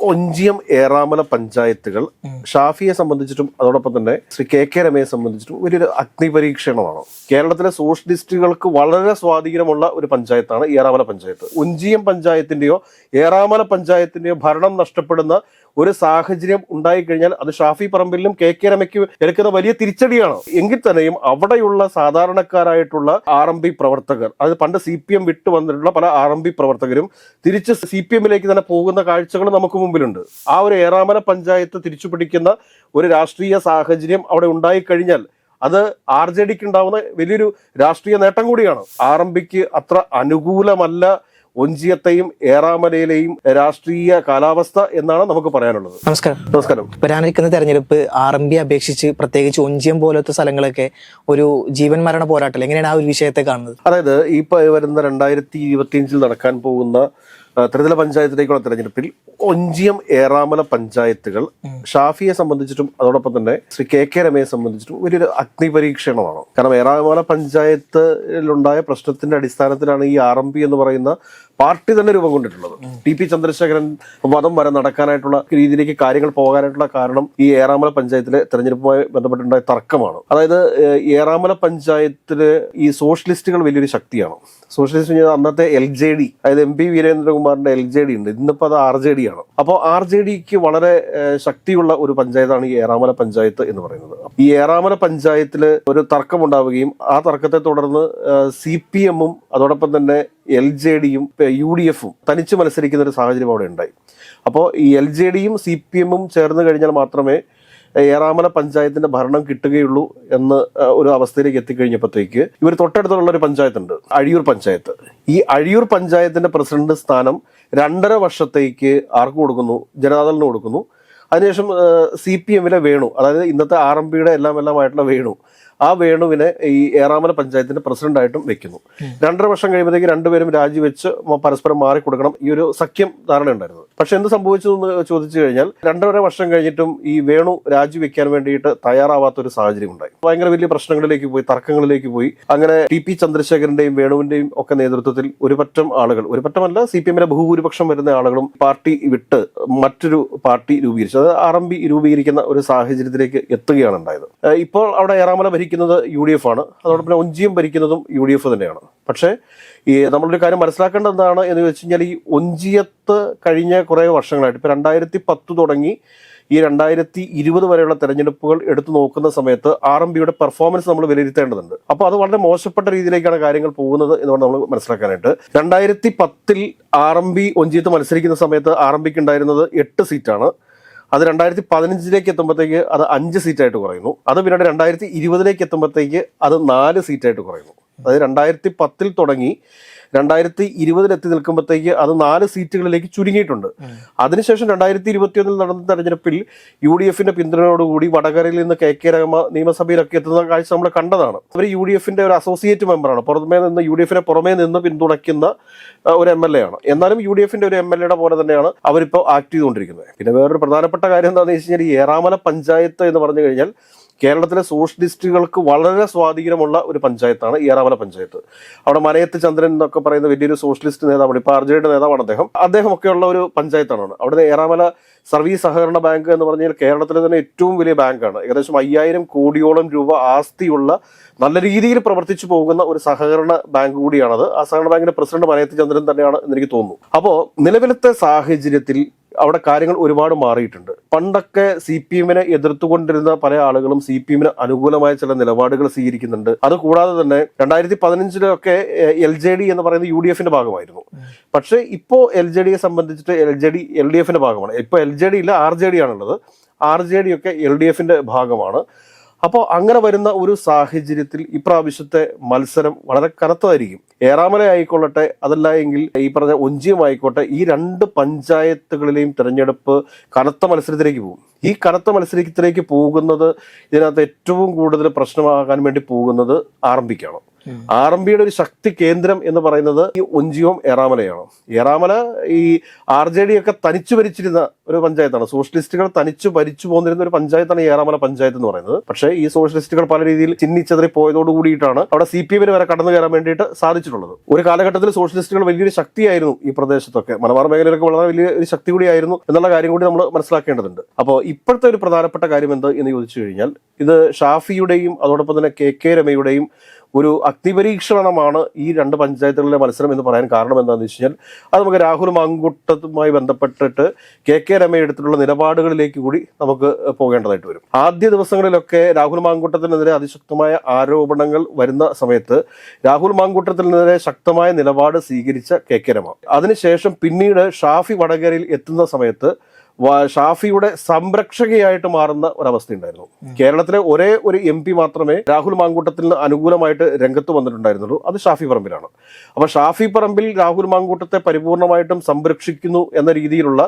ഒഞ്ചിയം ഏറാമല പഞ്ചായത്തുകൾ ഷാഫിയെ സംബന്ധിച്ചിട്ടും അതോടൊപ്പം തന്നെ ശ്രീ കെ കെ രമയെ സംബന്ധിച്ചിട്ടും വലിയൊരു അഗ്നിപരീക്ഷണമാണ് കേരളത്തിലെ സോഷ്യലിസ്റ്റുകൾക്ക് വളരെ സ്വാധീനമുള്ള ഒരു പഞ്ചായത്താണ് ഏറാമല പഞ്ചായത്ത്. ഒഞ്ചിയം പഞ്ചായത്തിന്റെയോ ഏറാമല പഞ്ചായത്തിന്റെയോ ഭരണം നഷ്ടപ്പെടുന്ന ഒരു സാഹചര്യം ഉണ്ടായിക്കഴിഞ്ഞാൽ അത് ഷാഫി പറമ്പിലും കെ കെ രമയ്ക്കും എടുക്കുന്ന വലിയ തിരിച്ചടിയാണ്. എങ്കിൽ തന്നെയും അവിടെയുള്ള സാധാരണക്കാരായിട്ടുള്ള ആർ എം പി പ്രവർത്തകർ അതായത് പണ്ട് സി പി എം വിട്ടു വന്നിട്ടുള്ള പല ആർ എം പി പ്രവർത്തകരും തിരിച്ച് സി പി എമ്മിലേക്ക് തന്നെ പോകുന്ന കാഴ്ചകൾ നമുക്ക് മുമ്പിലുണ്ട്. ആ ഒരു ഏറാമല പഞ്ചായത്ത് തിരിച്ചു പിടിക്കുന്ന ഒരു രാഷ്ട്രീയ സാഹചര്യം അവിടെ ഉണ്ടായിക്കഴിഞ്ഞാൽ അത് ആർ ജെ ഡിക്ക് ഉണ്ടാവുന്ന വലിയൊരു രാഷ്ട്രീയ നേട്ടം കൂടിയാണ്. ആർ എം പിക്ക് അത്ര അനുകൂലമല്ല ഒഞ്ചിയത്തെയും ഏറാമലയിലെയും രാഷ്ട്രീയ കാലാവസ്ഥ എന്നാണ് നമുക്ക് പറയാനുള്ളത്. നമസ്കാരം. നമസ്കാരം. വരാനിരിക്കുന്ന തെരഞ്ഞെടുപ്പ് ആർ എം ബി അപേക്ഷിച്ച് പ്രത്യേകിച്ച് ഒഞ്ചിയം പോലത്തെ സ്ഥലങ്ങളൊക്കെ ഒരു ജീവൻ മരണ പോരാട്ടം എങ്ങനെയാണ് ആ ഒരു വിഷയത്തെ കാണുന്നത്? അതായത് ഈ പ- വരുന്ന രണ്ടായിരത്തി ഇരുപത്തിയഞ്ചിൽ നടക്കാൻ പോകുന്ന ത്രിതല പഞ്ചായത്തിലേക്കുള്ള തെരഞ്ഞെടുപ്പിൽ ഒഞ്ചിയം ഏറാമല പഞ്ചായത്തുകൾ ഷാഫിയെ സംബന്ധിച്ചിട്ടും അതോടൊപ്പം തന്നെ ശ്രീ കെ കെ രമയെ സംബന്ധിച്ചിട്ടും വലിയൊരു അഗ്നിപരീക്ഷണമാണ്. കാരണം ഏറാമല പഞ്ചായത്തിലുണ്ടായ പ്രശ്നത്തിന്റെ അടിസ്ഥാനത്തിലാണ് ഈ ആർ എം പി എന്ന് പറയുന്ന പാർട്ടി തന്നെ രൂപം കൊണ്ടിട്ടുള്ളത്. ടി പി ചന്ദ്രശേഖരൻ വധം വരെ നടക്കാനായിട്ടുള്ള രീതിയിലേക്ക് കാര്യങ്ങൾ പോകാനായിട്ടുള്ള കാരണം ഈ ഏറാമല പഞ്ചായത്തിലെ തെരഞ്ഞെടുപ്പുമായി ബന്ധപ്പെട്ടുണ്ടായ തർക്കമാണ്. അതായത് ഏറാമല പഞ്ചായത്തിൽ ഈ സോഷ്യലിസ്റ്റുകൾ വലിയൊരു ശക്തിയാണ്. സോഷ്യലിസ്റ്റ് അന്നത്തെ എൽ ജെ ഡി അതായത് എം പി വീരേന്ദ്രകുമാറിന്റെ എൽ ജെ ഡി ഉണ്ട്. ഇന്നിപ്പോൾ അത് ആർ ജെ ഡി ആണ്. അപ്പോൾ ആർ ജെ ഡിക്ക് വളരെ ശക്തിയുള്ള ഒരു പഞ്ചായത്താണ് ഈ ഏറാമല പഞ്ചായത്ത് എന്ന് പറയുന്നത്. ഈ ഏറാമല പഞ്ചായത്തിൽ ഒരു തർക്കമുണ്ടാവുകയും ആ തർക്കത്തെ തുടർന്ന് സി പി എമ്മും അതോടൊപ്പം തന്നെ എൽ ജെ ഡിയും യു ഡി എഫും തനിച്ച് മത്സരിക്കുന്ന ഒരു സാഹചര്യം അവിടെ ഉണ്ടായി. അപ്പോൾ ഈ എൽ ജെ ഡിയും സി പി എമ്മും ചേർന്ന് കഴിഞ്ഞാൽ മാത്രമേ ഏറാമല പഞ്ചായത്തിന്റെ ഭരണം കിട്ടുകയുള്ളൂ എന്ന് ഒരു അവസ്ഥയിലേക്ക് എത്തിക്കഴിഞ്ഞപ്പോഴത്തേക്ക് ഇവർ തൊട്ടടുത്തുള്ള ഒരു പഞ്ചായത്തുണ്ട് അഴിയൂർ പഞ്ചായത്ത്. ഈ അഴിയൂർ പഞ്ചായത്തിന്റെ പ്രസിഡന്റ് സ്ഥാനം രണ്ടര വർഷത്തേക്ക് ആർക്ക് കൊടുക്കുന്നു? ജനതാദളിന് കൊടുക്കുന്നു. അതിനുശേഷം സി പി എമ്മിലെ വേണു അതായത് ഇന്നത്തെ ആർ എം പിയുടെ എല്ലാം എല്ലാമായിട്ടുള്ള വേണു ആ വേണുവിനെ ഈ ഏറാമല പഞ്ചായത്തിന്റെ പ്രസിഡന്റായിട്ടും വെക്കുന്നു. രണ്ടര വർഷം കഴിയുമ്പോഴത്തേക്ക് രണ്ടുപേരും രാജിവെച്ച് പരസ്പരം മാറി കൊടുക്കണം ഈ ഒരു സഖ്യം ധാരണ ഉണ്ടായിരുന്നു പക്ഷെ എന്ത് സംഭവിച്ചു എന്ന് ചോദിച്ചു കഴിഞ്ഞാൽ രണ്ടര വർഷം കഴിഞ്ഞിട്ടും ഈ വേണു രാജിവെക്കാൻ വേണ്ടിയിട്ട് തയ്യാറാവാത്ത ഒരു സാഹചര്യം ഉണ്ടായി ഭയങ്കര വലിയ പ്രശ്നങ്ങളിലേക്ക് പോയി തർക്കങ്ങളിലേക്ക് പോയി. അങ്ങനെ ടി പി ചന്ദ്രശേഖരന്റെയും വേണുവിന്റെയും ഒക്കെ നേതൃത്വത്തിൽ ഒരു പറ്റം ആളുകൾ ഒരു പറ്റമല്ല സി പി എമ്മിലെ ബഹുഭൂരിപക്ഷം വരുന്ന ആളുകളും പാർട്ടി വിട്ട് മറ്റൊരു പാർട്ടി രൂപീകരിച്ചു. അത് ആർ എം പി രൂപീകരിക്കുന്ന ഒരു സാഹചര്യത്തിലേക്ക് എത്തുകയാണ് ഉണ്ടായത്. ഇപ്പോൾ അവിടെ ഏറാമല ഭരിക്കുന്നത് യു ഡി എഫ് ആണ്. അതോടൊപ്പം ഒഞ്ചിയും ഭരിക്കുന്നതും യു ഡി എഫ് തന്നെയാണ്. പക്ഷേ ഈ നമ്മളൊരു കാര്യം മനസ്സിലാക്കേണ്ടത് എന്താണ് എന്ന് വെച്ച് കഴിഞ്ഞാൽ ഈ ഒഞ്ചിയത്ത് കഴിഞ്ഞ കുറേ വർഷങ്ങളായിട്ട് ഇപ്പോൾ രണ്ടായിരത്തി പത്ത് തുടങ്ങി ഈ രണ്ടായിരത്തി ഇരുപത് വരെയുള്ള തെരഞ്ഞെടുപ്പുകൾ എടുത്തു നോക്കുന്ന സമയത്ത് ആർ എം ബിയുടെ പെർഫോമൻസ് നമ്മൾ വിലയിരുത്തേണ്ടതുണ്ട്. അപ്പോൾ അത് വളരെ മോശപ്പെട്ട രീതിയിലേക്കാണ് കാര്യങ്ങൾ പോകുന്നത് എന്നുകൊണ്ട് നമ്മൾ മനസ്സിലാക്കാനായിട്ട്. രണ്ടായിരത്തി പത്തിൽ ആർ എം ബി ഒഞ്ചിയത്ത് മത്സരിക്കുന്ന സമയത്ത് ആർ എം ബിക്ക് ഉണ്ടായിരുന്നത് എട്ട് സീറ്റാണ്. അത് രണ്ടായിരത്തി പതിനഞ്ചിലേക്ക് എത്തുമ്പോഴത്തേക്ക് അത് അഞ്ച് സീറ്റായിട്ട് കുറയുന്നു. അത് പിന്നീട് രണ്ടായിരത്തി ഇരുപതിലേക്ക് എത്തുമ്പോഴത്തേക്ക് അത് നാല് സീറ്റായിട്ട് കുറയുന്നു. അതായത് രണ്ടായിരത്തി പത്തിൽ തുടങ്ങി രണ്ടായിരത്തി ഇരുപതിൽ എത്തി നിൽക്കുമ്പോഴത്തേക്ക് അത് നാല് സീറ്റുകളിലേക്ക് ചുരുങ്ങിയിട്ടുണ്ട്. അതിനുശേഷം രണ്ടായിരത്തി ഇരുപത്തിയൊന്നിൽ നടന്ന തെരഞ്ഞെടുപ്പിൽ യു ഡി എഫിന്റെ പിന്തുണയോടുകൂടി വടകരയിൽ നിന്ന് കെ കെ രമ നിയമസഭയിലൊക്കെ എത്തുന്ന കാഴ്ച നമ്മൾ കണ്ടതാണ്. അവർ യു ഡി എഫിന്റെ ഒരു അസോസിയേറ്റ് മെമ്പറാണ് പുറമേ നിന്ന് യു ഡി എഫിനെ പുറമേ നിന്ന് പിന്തുണയ്ക്കുന്ന ഒരു എം എൽ എ ആണ്. എന്നാലും യു ഡി എഫിന്റെ ഒരു എം എൽ എയുടെ പോലെ തന്നെയാണ് അവരിപ്പോൾ ആക്ട് ചെയ്തുകൊണ്ടിരിക്കുന്നത്. പിന്നെ വേറൊരു പ്രധാനപ്പെട്ട കാര്യം എന്താണെന്ന് വെച്ച് കഴിഞ്ഞാൽ ഏറാമല പഞ്ചായത്ത് എന്ന് പറഞ്ഞു കഴിഞ്ഞാൽ കേരളത്തിലെ സോഷ്യലിസ്റ്റുകൾക്ക് വളരെ സ്വാധീനമുള്ള ഒരു പഞ്ചായത്താണ് ഏറാമല പഞ്ചായത്ത്. അവിടെ മനയത്ത് ചന്ദ്രൻ എന്നൊക്കെ പറയുന്ന വലിയൊരു സോഷ്യലിസ്റ്റ് നേതാവാണ് ഇപ്പൊ ആർ ജെ ഡിയുടെ നേതാവാണ് അദ്ദേഹം. അദ്ദേഹം ഒക്കെയുള്ള ഒരു പഞ്ചായത്താണ് അവിടെ ഏറാമല സർവീസ് സഹകരണ ബാങ്ക് എന്ന് പറഞ്ഞാൽ കേരളത്തിലെ തന്നെ ഏറ്റവും വലിയ ബാങ്കാണ്. ഏകദേശം അയ്യായിരം കോടിയോളം രൂപ ആസ്തിയുള്ള നല്ല രീതിയിൽ പ്രവർത്തിച്ചു പോകുന്ന ഒരു സഹകരണ ബാങ്ക് കൂടിയാണത്. ആ സഹകരണ ബാങ്കിന്റെ പ്രസിഡന്റ് മനയത്ത് ചന്ദ്രൻ തന്നെയാണ് എന്ന് എനിക്ക് തോന്നുന്നു. അപ്പോൾ നിലവിലത്തെ സാഹചര്യത്തിൽ അവിടെ കാര്യങ്ങൾ ഒരുപാട് മാറിയിട്ടുണ്ട്. പണ്ടൊക്കെ സി പി എമ്മിനെ എതിർത്തുകൊണ്ടിരുന്ന പല ആളുകളും സി പി എമ്മിന് അനുകൂലമായ ചില നിലപാടുകൾ സ്വീകരിക്കുന്നുണ്ട്. അത് കൂടാതെ തന്നെ രണ്ടായിരത്തി പതിനഞ്ചിലൊക്കെ എൽ ജെ ഡി എന്ന് പറയുന്നത് യു ഡി എഫിന്റെ ഭാഗമായിരുന്നു. പക്ഷേ ഇപ്പോൾ എൽ ജെ ഡിയെ സംബന്ധിച്ചിട്ട് L J D L D എഫിന്റെ ഭാഗമാണ്. ഇപ്പൊ എൽ ജെ ഡി ഇല്ല ആർ ജെ ഡി ആണുള്ളത്. ആർ ജെ ഡി ഒക്കെ എൽ ഡി എഫിന്റെ ഭാഗമാണ്. അപ്പോൾ അങ്ങനെ വരുന്ന ഒരു സാഹചര്യത്തിൽ ഇപ്രാവശ്യത്തെ മത്സരം വളരെ കനത്തതായിരിക്കും. ഏറാമല ആയിക്കൊള്ളട്ടെ അതല്ല എങ്കിൽ ഈ പറഞ്ഞ ഒഞ്ചിയും ആയിക്കോട്ടെ ഈ രണ്ട് പഞ്ചായത്തുകളിലെയും തെരഞ്ഞെടുപ്പ് കനത്ത മത്സരത്തിലേക്ക് പോകും. ഈ കനത്ത മത്സരത്തിലേക്ക് പോകുന്നത് ഇതിനകത്ത് ഏറ്റവും കൂടുതൽ പ്രശ്നമാകാൻ വേണ്ടി പോകുന്നത് ആരംഭിക്കണം ആർ എം പിയുടെ ഒരു ശക്തി കേന്ദ്രം എന്ന് പറയുന്നത് ഈ ഒഞ്ചിയോം ഏറാമലയാണ്. ഏറാമല ഈ ആർ ജെ ഡി ഒക്കെ തനിച്ചു ഭരിച്ചിരുന്ന ഒരു പഞ്ചായത്താണ്. സോഷ്യലിസ്റ്റുകൾ തനിച്ചു ഭരിച്ചു പോന്നിരുന്ന ഒരു പഞ്ചായത്താണ് ഏറാമല പഞ്ചായത്ത് എന്ന് പറയുന്നത്. പക്ഷേ ഈ സോഷ്യലിസ്റ്റുകൾ പല രീതിയിൽ ചിന്നിച്ചെതറി പോയതോട് കൂടിയിട്ടാണ് അവിടെ സി പി എമ്മിന് വരെ കടന്നു കയറാൻ വേണ്ടിയിട്ട് സാധിച്ചിട്ടുള്ളത്. ഒരു കാലഘട്ടത്തിൽ സോഷ്യലിസ്റ്റുകൾ വലിയൊരു ശക്തിയായിരുന്നു ഈ പ്രദേശത്തൊക്കെ. മലബാർ മേഖലയിലൊക്കെ വളരെ വലിയ ഒരു ശക്തി കൂടിയായിരുന്നു എന്നുള്ള കാര്യം കൂടി നമ്മൾ മനസ്സിലാക്കേണ്ടതുണ്ട്. അപ്പോൾ ഇപ്പോഴത്തെ ഒരു പ്രധാനപ്പെട്ട കാര്യം എന്ത് എന്ന് ചോദിച്ചു കഴിഞ്ഞാൽ ഇത് ഷാഫിയുടെയും അതോടൊപ്പം തന്നെ കെ കെ രമയുടെയും ഒരു അഗ്നിപരീക്ഷണമാണ് ഈ രണ്ട് പഞ്ചായത്തുകളിലെ മത്സരം എന്ന് പറയാൻ കാരണം എന്താണെന്ന് വെച്ച് കഴിഞ്ഞാൽ അത് നമുക്ക് രാഹുൽ മാങ്കുട്ടത്തുമായി ബന്ധപ്പെട്ടിട്ട് കെ കെ രമ എടുത്തിട്ടുള്ള നിലപാടുകളിലേക്ക് കൂടി നമുക്ക് പോകേണ്ടതായിട്ട് വരും. ആദ്യ ദിവസങ്ങളിലൊക്കെ രാഹുൽ മാങ്കുട്ടത്തിനെതിരെ അതിശക്തമായ ആരോപണങ്ങൾ വരുന്ന സമയത്ത് രാഹുൽ മാങ്കുട്ടത്തിനെതിരെ ശക്തമായ നിലപാട് സ്വീകരിച്ച കെ കെ രമ. അതിനുശേഷം പിന്നീട് ഷാഫി വടകരയിൽ എത്തുന്ന സമയത്ത് ഷാഫിയുടെ സംരക്ഷകയായിട്ട് മാറുന്ന ഒരവസ്ഥ ഉണ്ടായിരുന്നു കേരളത്തിലെ ഒരേ ഒരു എം പി മാത്രമേ രാഹുൽ മാങ്കൂട്ടത്തിന് അനുകൂലമായിട്ട് രംഗത്ത് വന്നിട്ടുണ്ടായിരുന്നുള്ളൂ. അത് ഷാഫി പറമ്പിലാണ്. അപ്പൊ ഷാഫി പറമ്പിൽ രാഹുൽ മാങ്കൂട്ടത്തെ പരിപൂർണമായിട്ടും സംരക്ഷിക്കുന്നു എന്ന രീതിയിലുള്ള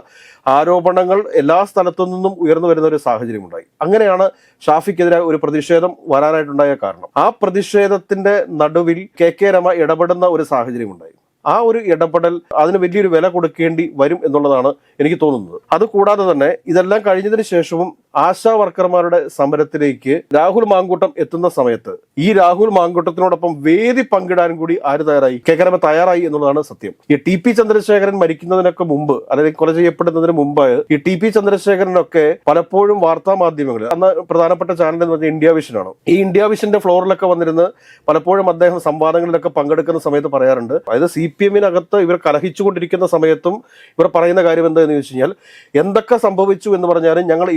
ആരോപണങ്ങൾ എല്ലാ സ്ഥലത്തു നിന്നും ഉയർന്നു വരുന്ന ഒരു സാഹചര്യം ഉണ്ടായി അങ്ങനെയാണ് ഷാഫിക്കെതിരെ ഒരു പ്രതിഷേധം വരാനായിട്ടുണ്ടായ കാരണം. ആ പ്രതിഷേധത്തിന്റെ നടുവിൽ കെ കെ രമ ഇടപെടുന്ന ഒരു സാഹചര്യം ഉണ്ടായി ആ ഒരു ഇടപെടൽ അതിന് വലിയൊരു വില കൊടുക്കേണ്ടി വരും എന്നുള്ളതാണ് എനിക്ക് തോന്നുന്നത്. അതുകൂടാതെ തന്നെ ഇതെല്ലാം കഴിഞ്ഞതിന് ശേഷവും ആശാ വർക്കർമാരുടെ സമരത്തിലേക്ക് രാഹുൽ മാങ്കൂട്ടം എത്തുന്ന സമയത്ത് ഈ രാഹുൽ മാങ്കൂട്ടത്തിനോടൊപ്പം വേദി പങ്കിടാൻ കൂടി ആര് തയ്യാറായി? കേക്കരമ തയ്യാറായി എന്നുള്ളതാണ് സത്യം. ഈ ടി പി ചന്ദ്രശേഖരൻ മരിക്കുന്നതിനൊക്കെ മുമ്പ് അല്ലെങ്കിൽ കൊല ചെയ്യപ്പെടുന്നതിന് മുമ്പ് ഈ ടി പി ചന്ദ്രശേഖരനൊക്കെ പലപ്പോഴും വാർത്താ മാധ്യമങ്ങൾ അന്ന് പ്രധാനപ്പെട്ട ചാനൽ എന്ന് പറഞ്ഞാൽ ഇന്ത്യ വിഷനാണ് ഈ ഇന്ത്യ വിഷന്റെ ഫ്ലോറിലൊക്കെ വന്നിരുന്ന് പലപ്പോഴും അദ്ദേഹം സംവാദങ്ങളിലൊക്കെ പങ്കെടുക്കുന്ന സമയത്ത് പറയാറുണ്ട്. അതായത് സി പി എമ്മിനകത്ത് ഇവർ കലഹിച്ചുകൊണ്ടിരിക്കുന്ന സമയത്തും ഇവർ പറയുന്ന കാര്യം എന്താണെന്ന് ചോദിച്ചു കഴിഞ്ഞാൽ എന്തൊക്കെ സംഭവിച്ചു എന്ന് പറഞ്ഞാലും ഞങ്ങൾ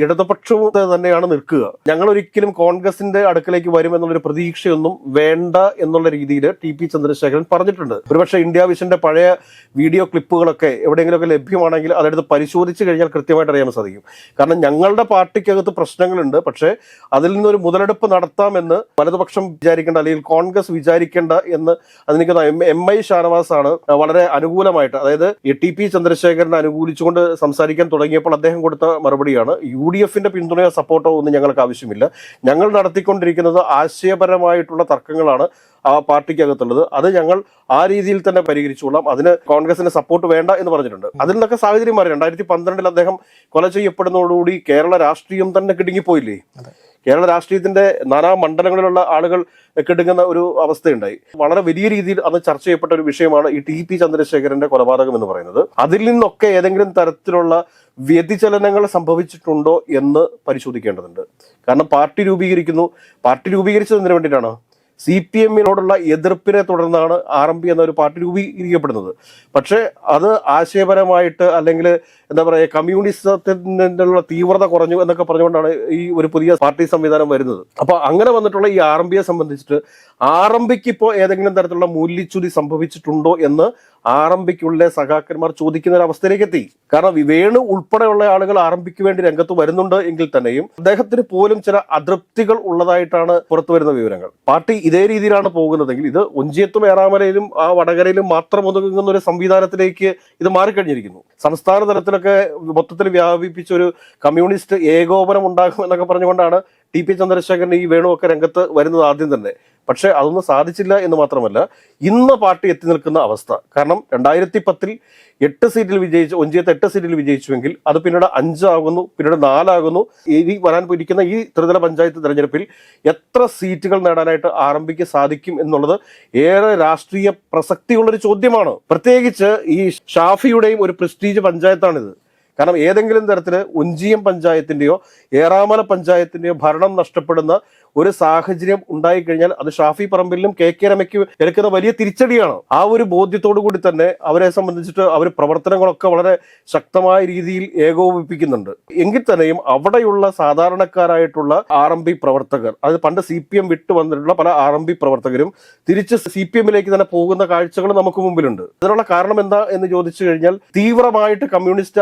ഇടതുപക്ഷവും തന്നെയാണ് നിൽക്കുക. ഞങ്ങൾ ഒരിക്കലും കോൺഗ്രസിന്റെ അടുക്കലേക്ക് വരും എന്നുള്ളൊരു പ്രതീക്ഷയൊന്നും വേണ്ട എന്നുള്ള രീതിയിൽ ടി പി ചന്ദ്രശേഖരൻ പറഞ്ഞിട്ടുണ്ട്. ഒരുപക്ഷെ ഇന്ത്യ വിഷന്റെ പഴയ വീഡിയോ ക്ലിപ്പുകളൊക്കെ എവിടെയെങ്കിലുമൊക്കെ ലഭ്യമാണെങ്കിൽ അതെടുത്ത് പരിശോധിച്ച് കഴിഞ്ഞാൽ കൃത്യമായിട്ട് അറിയാൻ സാധിക്കും. കാരണം ഞങ്ങളുടെ പാർട്ടിക്കകത്ത് പ്രശ്നങ്ങളുണ്ട്. പക്ഷേ അതിൽ നിന്നൊരു മുതലെടുപ്പ് നടത്താമെന്ന് വലതുപക്ഷം വിചാരിക്കേണ്ട അല്ലെങ്കിൽ കോൺഗ്രസ് വിചാരിക്കേണ്ട എന്ന് അതെനിക്ക് എം ഐ ഷാനവാസ് ആണ് വളരെ അനുകൂലമായിട്ട് അതായത് ടി പി ചന്ദ്രശേഖരനെ അനുകൂലിച്ചുകൊണ്ട് സംസാരിക്കാൻ തുടങ്ങിയപ്പോൾ അദ്ദേഹം കൊടുത്ത മറുപടിയാണ്. യു ഡി എഫിന്റെ പിന്തുണയോ സപ്പോർട്ടോ ഒന്നും ഞങ്ങൾക്ക് ആവശ്യമില്ല. ഞങ്ങൾ നടത്തിക്കൊണ്ടിരിക്കുന്നത് ആശയപരമായിട്ടുള്ള തർക്കങ്ങളാണ് ആ പാർട്ടിക്കകത്തുള്ളത്. അത് ഞങ്ങൾ ആ രീതിയിൽ തന്നെ പരിഹരിച്ചുകൊള്ളാം. അതിന് കോൺഗ്രസിന് സപ്പോർട്ട് വേണ്ട എന്ന് പറഞ്ഞിട്ടുണ്ട്. അതിൽ നിന്നൊക്കെ സാഹചര്യം മാറി. രണ്ടായിരത്തി പന്ത്രണ്ടിൽ അദ്ദേഹം കൊല ചെയ്യപ്പെടുന്നതോടുകൂടി കേരള രാഷ്ട്രീയം തന്നെ കിടുങ്ങിപ്പോയില്ലേ? കേരള രാഷ്ട്രീയത്തിന്റെ നാനാ മണ്ഡലങ്ങളിലുള്ള ആളുകൾ കെടുങ്ങുന്ന ഒരു അവസ്ഥയുണ്ടായി. വളരെ വലിയ രീതിയിൽ അന്ന് ചർച്ച ചെയ്യപ്പെട്ട ഒരു വിഷയമാണ് ഈ ടി പി ചന്ദ്രശേഖരന്റെ കൊലപാതകം എന്ന് പറയുന്നത്. അതിൽ നിന്നൊക്കെ ഏതെങ്കിലും തരത്തിലുള്ള വ്യതിചലനങ്ങൾ സംഭവിച്ചിട്ടുണ്ടോ എന്ന് പരിശോധിക്കേണ്ടതുണ്ട്. കാരണം പാർട്ടി രൂപീകരിക്കുന്നു. പാർട്ടി രൂപീകരിച്ചത് എന്തിനു വേണ്ടിയിട്ടാണ്? സി പി എമ്മിനോടുള്ള എതിർപ്പിനെ തുടർന്നാണ് ആർ എം പി എന്ന ഒരു പാർട്ടി രൂപീകരിക്കപ്പെടുന്നത്. പക്ഷേ അത് ആശയപരമായിട്ട് അല്ലെങ്കിൽ എന്താ പറയുക കമ്മ്യൂണിസത്തിനുള്ള തീവ്രത കുറഞ്ഞു എന്നൊക്കെ പറഞ്ഞുകൊണ്ടാണ് ഈ ഒരു പുതിയ പാർട്ടി സംവിധാനം വരുന്നത്. അപ്പോൾ അങ്ങനെ വന്നിട്ടുള്ള ഈ ആർ എം പിയെ സംബന്ധിച്ചിട്ട് ആർ എം ഇപ്പോൾ ഏതെങ്കിലും തരത്തിലുള്ള മൂല്യച്യുതി സംഭവിച്ചിട്ടുണ്ടോ എന്ന് ആർ എം ചോദിക്കുന്ന ഒരു അവസ്ഥയിലേക്ക് എത്തി കാരണം വേണു ഉൾപ്പെടെയുള്ള ആളുകൾ ആർ എം വേണ്ടി രംഗത്ത് വരുന്നുണ്ട് എങ്കിൽ തന്നെയും അദ്ദേഹത്തിന് പോലും ചില അതൃപ്തികൾ ഉള്ളതായിട്ടാണ് പുറത്തു വരുന്ന വിവരങ്ങൾ. പാർട്ടി ഇതേ രീതിയിലാണ് പോകുന്നതെങ്കിൽ ഇത് ഒഞ്ചിയത്തും ഏറാമലയിലും ആ വടകരയിലും മാത്രം ഒതുങ്ങുന്ന ഒരു സംവിധാനത്തിലേക്ക് ഇത് മാറിക്കഴിഞ്ഞിരിക്കുന്നു. സംസ്ഥാന തലത്തിലൊക്കെ മൊത്തത്തിൽ വ്യാപിപ്പിച്ച ഒരു കമ്മ്യൂണിസ്റ്റ് ഏകോപനം ഉണ്ടാകും എന്നൊക്കെ പറഞ്ഞുകൊണ്ടാണ് ടി പി ചന്ദ്രശേഖരൻ ഈ വേണുവൊക്കെ രംഗത്ത് വരുന്നത് ആദ്യം തന്നെ. പക്ഷേ അതൊന്നും സാധിച്ചില്ല എന്ന് മാത്രമല്ല ഇന്ന് പാർട്ടി എത്തി നിൽക്കുന്ന അവസ്ഥ. കാരണം രണ്ടായിരത്തി പത്തിൽ എട്ട് സീറ്റിൽ വിജയിച്ച് ഒഞ്ചിയത്ത് എട്ട് സീറ്റിൽ വിജയിച്ചുവെങ്കിൽ അത് പിന്നീട് അഞ്ചാകുന്നു പിന്നീട് നാലാകുന്നു. ഇനി വരാൻ പോയിരിക്കുന്ന ഈ ത്രിതല പഞ്ചായത്ത് തെരഞ്ഞെടുപ്പിൽ എത്ര സീറ്റുകൾ നേടാനായിട്ട് ആരംഭിക്കാൻ സാധിക്കും എന്നുള്ളത് ഏറെ രാഷ്ട്രീയ പ്രസക്തിയുള്ളൊരു ചോദ്യമാണ്. പ്രത്യേകിച്ച് ഈ ഷാഫിയുടെയും ഒരു പ്രസ്റ്റീജ് പഞ്ചായത്താണിത്. കാരണം ഏതെങ്കിലും തരത്തിൽ ഒഞ്ചിയം പഞ്ചായത്തിന്റെയോ ഏറാമല പഞ്ചായത്തിന്റെയോ ഭരണം നഷ്ടപ്പെടുന്ന ഒരു സാഹചര്യം ഉണ്ടായിക്കഴിഞ്ഞാൽ അത് ഷാഫി പറമ്പിലും കെ കെ രമയ്ക്ക് എടുക്കുന്ന വലിയ തിരിച്ചടിയാണ്. ആ ഒരു ബോധ്യത്തോടു കൂടി തന്നെ അവരെ സംബന്ധിച്ചിട്ട് അവർ പ്രവർത്തനങ്ങളൊക്കെ വളരെ ശക്തമായ രീതിയിൽ ഏകോപിപ്പിക്കുന്നുണ്ട്. എങ്കിൽ തന്നെയും അവിടെയുള്ള സാധാരണക്കാരായിട്ടുള്ള ആർ എം പി പ്രവർത്തകർ അത് പണ്ട് സി പി എം വിട്ടു വന്നിട്ടുള്ള പല ആർ എം പി പ്രവർത്തകരും തിരിച്ച് സി പി എമ്മിലേക്ക് തന്നെ പോകുന്ന കാഴ്ചകൾ നമുക്ക് മുമ്പിലുണ്ട്. അതിനുള്ള കാരണം എന്താ എന്ന് ചോദിച്ചു കഴിഞ്ഞാൽ തീവ്രമായിട്ട് കമ്മ്യൂണിസ്റ്റ്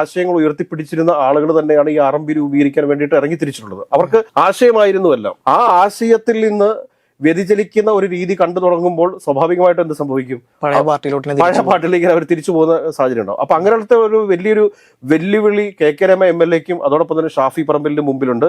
ആശയങ്ങൾ ഉയർത്തിപ്പിടിച്ചിരുന്ന ആളുകൾ തന്നെയാണ് ഈ ആർ എം പി രൂപീകരിക്കാൻ വേണ്ടിയിട്ട് ഇറങ്ങി തിരിച്ചിട്ടുള്ളത്. അവർക്ക് ആശയമായിരുന്നു എല്ലാം ആ ആശയത്തിൽ നിന്ന് വ്യതിചലിക്കുന്ന ഒരു രീതി കണ്ടു തുടങ്ങുമ്പോൾ സ്വാഭാവികമായിട്ട് എന്ത് സംഭവിക്കും? പഴയ പാർട്ടിയിലോട്ട് പഴയ പാർട്ടിയിലേക്ക് അവർ തിരിച്ചു പോകുന്ന സാഹചര്യം ഉണ്ടാവും. അപ്പൊ അങ്ങനത്തെ ഒരു വലിയൊരു വെല്ലുവിളി K K Rama M L എക്കും അതോടൊപ്പം തന്നെ ഷാഫി പറമ്പലിന്റെ മുമ്പിലുണ്ട്.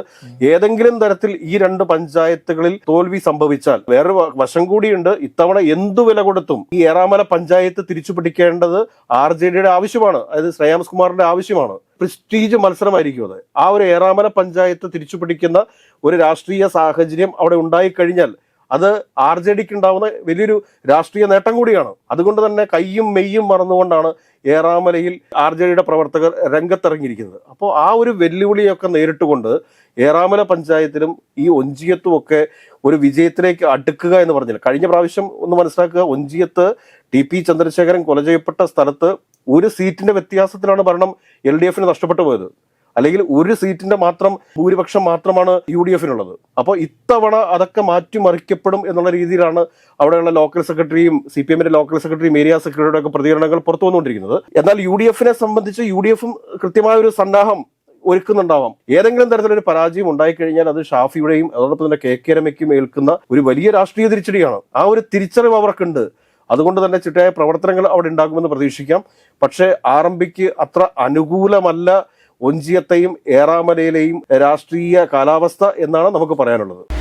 ഏതെങ്കിലും തരത്തിൽ ഈ രണ്ട് പഞ്ചായത്തുകളിൽ തോൽവി സംഭവിച്ചാൽ വേറൊരു വശം കൂടിയുണ്ട്. ഇത്തവണ എന്തു വില കൊടുത്തും ഈ ഏറാമല പഞ്ചായത്ത് തിരിച്ചു പിടിക്കേണ്ടത് ആർ ജെ ഡിയുടെ ആവശ്യമാണ്. അതായത് ശ്രേയാംസ് കുമാറിന്റെ ആവശ്യമാണ്. പ്രസ്റ്റീജ് മത്സരമായിരിക്കും അത്. ആ ഒരു ഏറാമല പഞ്ചായത്ത് തിരിച്ചു പിടിക്കുന്ന ഒരു രാഷ്ട്രീയ സാഹചര്യം അവിടെ ഉണ്ടായിക്കഴിഞ്ഞാൽ അത് ആർ ജെ ഡിക്ക് ഉണ്ടാവുന്ന വലിയൊരു രാഷ്ട്രീയ നേട്ടം കൂടിയാണ്. അതുകൊണ്ട് തന്നെ കയ്യും മെയ്യും മറന്നുകൊണ്ടാണ് ഏറാമലയിൽ ആർ ജെ ഡിയുടെ പ്രവർത്തകർ രംഗത്തിറങ്ങിയിരിക്കുന്നത്. അപ്പോൾ ആ ഒരു വെല്ലുവിളിയൊക്കെ നേരിട്ടുകൊണ്ട് ഏറാമല പഞ്ചായത്തിലും ഈ ഒഞ്ചിയത്തും ഒക്കെ ഒരു വിജയത്തിലേക്ക് അടുക്കുക എന്ന് പറഞ്ഞില്ല. കഴിഞ്ഞ പ്രാവശ്യം ഒന്ന് മനസ്സിലാക്കുക ഒഞ്ചിയത്ത് ടി പി ചന്ദ്രശേഖരൻ കൊല ചെയ്യപ്പെട്ട സ്ഥലത്ത് ഒരു സീറ്റിന്റെ വ്യത്യാസത്തിലാണ് ഭരണം എൽ ഡി എഫിന് നഷ്ടപ്പെട്ടു പോയത്. അല്ലെങ്കിൽ ഒരു സീറ്റിന്റെ മാത്രം ഭൂരിപക്ഷം മാത്രമാണ് യു ഡി എഫിനുള്ളത്. അപ്പോൾ ഇത്തവണ അതൊക്കെ മാറ്റിമറിക്കപ്പെടും എന്നുള്ള രീതിയിലാണ് അവിടെയുള്ള ലോക്കൽ സെക്രട്ടറിയും സി പി എമ്മിന്റെ ലോക്കൽ സെക്രട്ടറിയും ഏരിയ സെക്രട്ടറിയുടെ ഒക്കെ പ്രതികരണങ്ങൾ പുറത്തു വന്നുകൊണ്ടിരിക്കുന്നത്. എന്നാൽ യു ഡി എഫിനെ സംബന്ധിച്ച് യു ഡി എഫും കൃത്യമായ ഒരു സന്നാഹം ഒരുക്കുന്നുണ്ടാവാം. ഏതെങ്കിലും തരത്തിലൊരു പരാജയം ഉണ്ടായിക്കഴിഞ്ഞാൽ അത് ഷാഫിയുടെയും അതോടൊപ്പം തന്നെ കെ കെ രമയ്ക്കും ഏൽക്കുന്ന ഒരു വലിയ രാഷ്ട്രീയ തിരിച്ചടിയാണ്. ആ ഒരു തിരിച്ചറിവ് അവർക്കുണ്ട്. അതുകൊണ്ട് തന്നെ ചിട്ടയായ പ്രവർത്തനങ്ങൾ അവിടെ ഉണ്ടാകുമെന്ന് പ്രതീക്ഷിക്കാം. പക്ഷേ ആർ എം പിക്ക് അത്ര അനുകൂലമല്ല ഒഞ്ചിയത്തെയും ഏറാമലയിലെയും രാഷ്ട്രീയ കാലാവസ്ഥ എന്നാണ് നമുക്ക് പറയാനുള്ളത്.